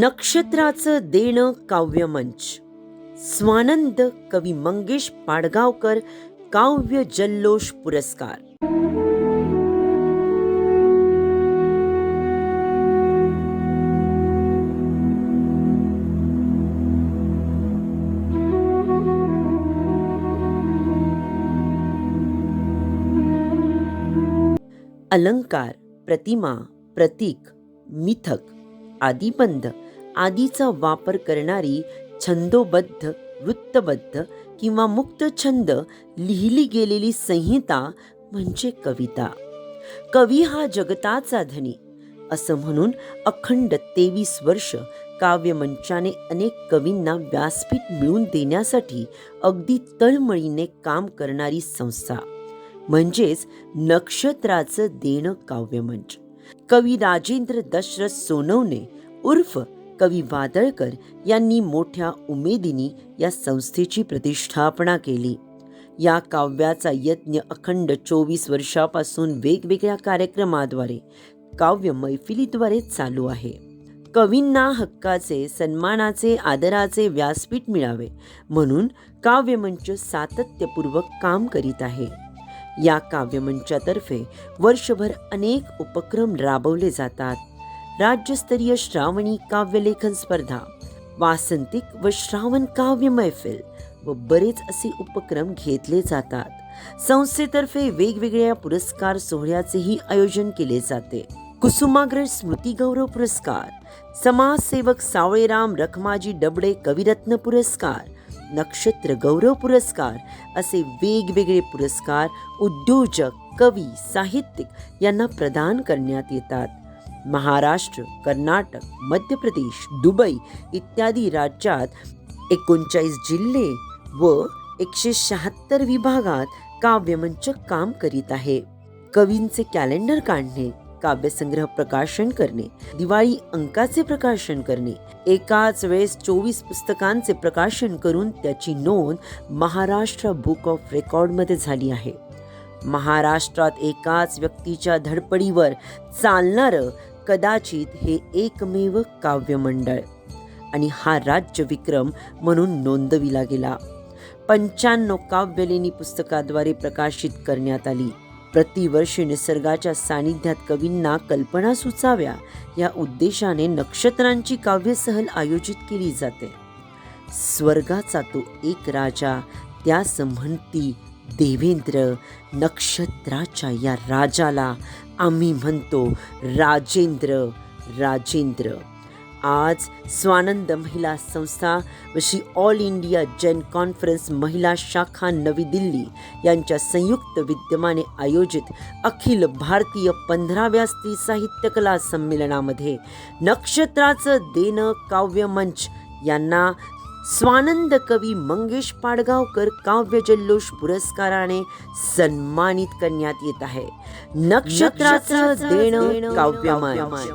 नक्षत्राचं देणं काव्यमंच. स्वानंद कवी मंगेश पाडगावकर काव्य जल्लोष पुरस्कार. अलंकार प्रतिमा प्रतीक मिथक आदिबंध आदीचा वापर करणारी छंदोबद्ध वृत्तबद्ध किंवा मुक्त छंद लिहिली गेलेली संहिता म्हणजे कविता. कवी हा जगताचा धनी. असं म्हणून अखंड तेवीस वर्ष काव्यमंचाने अनेक कवींना व्यासपीठ मिळवून देण्यासाठी अगदी तळमळीने काम करणारी संस्था. म्हणजेच नक्षत्राचं देणं काव्यमंच. कवी राजेंद्र दशरथ सोनवणे उर्फ कवी वादळकर यांनी मोठ्या उमेदीने या संस्थेची प्रतिष्ठापना केली. या काव्याचा यज्ञ अखंड चोवीस वर्षापासून वेगवेगळ्या कार्यक्रमाद्वारे काव्य मैफिलीद्वारे चालू आहे. कवींना हक्काचे सन्मानाचे आदराचे व्यासपीठ मिळावे म्हणून काव्यमंच सातत्यपूर्वक काम करीत आहे. या काव्यमंचातर्फे वर्षभर अनेक उपक्रम राबवले जातात. राज्यस्तरीय श्रावणी काव्यलेखन स्पर्धा वासंतिक व श्रावण काव्य मैफिल व बरेच असे उपक्रम घेतले जातात. संस्थेतर्फे वेगवेगळ्या पुरस्कार सोहळ्याचेही आयोजन केले जाते. कुसुमाग्रज स्मृती गौरव पुरस्कार समाजसेवक सावळेराम रखमाजी डबडे कविरत्न पुरस्कार नक्षत्र गौरव पुरस्कार असे वेगवेगळे पुरस्कार उद्योजक कवी साहित्यिक यांना प्रदान करण्यात येतात. महाराष्ट्र कर्नाटक मध्य प्रदेश दुबई इत्यादी राज्यात एकोणचाळीस जिल्हे व एकशे शहात्तर विभागात काव्यमंच काम करीत आहे. कवींचे कॅलेंडर काढणे काव्यसंग्रह प्रकाशन करणे दिवाळी अंकाचे प्रकाशन करणे एकाच वेळेस चोवीस पुस्तकांचे प्रकाशन करून त्याची नोंद महाराष्ट्र बुक ऑफ रेकॉर्डमध्ये झाली आहे. महाराष्ट्रात एकाच व्यक्तीच्या धडपडीवर चालणारं कदाचित हे एकमेव काव्यमंडळ. आणि हा राज्य विक्रम म्हणून नोंदविला गेला. पंच्याण्णव काव्यलेनी पुस्तकाद्वारे प्रकाशित करण्यात आली. प्रतिवर्षी निसर्गाच्या सानिध्यात कवींना कल्पना सुचाव्या या उद्देशाने नक्षत्रांची काव्यसहल आयोजित केली जाते. स्वर्गाचा तो एक राजा त्यास म्हणती देवेंद्र नक्षत्राच्या या राजाला आम्ही म्हणतो राजेंद्र राजेंद्र. आज स्वानंद महिला संस्था व Shri all India Jan conference महिला शाखा नवी दिल्ली यांच्या संयुक्त विद्यमाने आयोजित अखिल भारतीय पंधराव्या स्त्री साहित्य कला संमेलनामध्ये नक्षत्राचं देणं काव्यमंच यांना स्वानंद कवी मंगेश पाडगावकर काव्य जल्लोष पुरस्काराने सन्मानित करण्यात येत आहे. नक्षत्राचं देणं काव्यमंच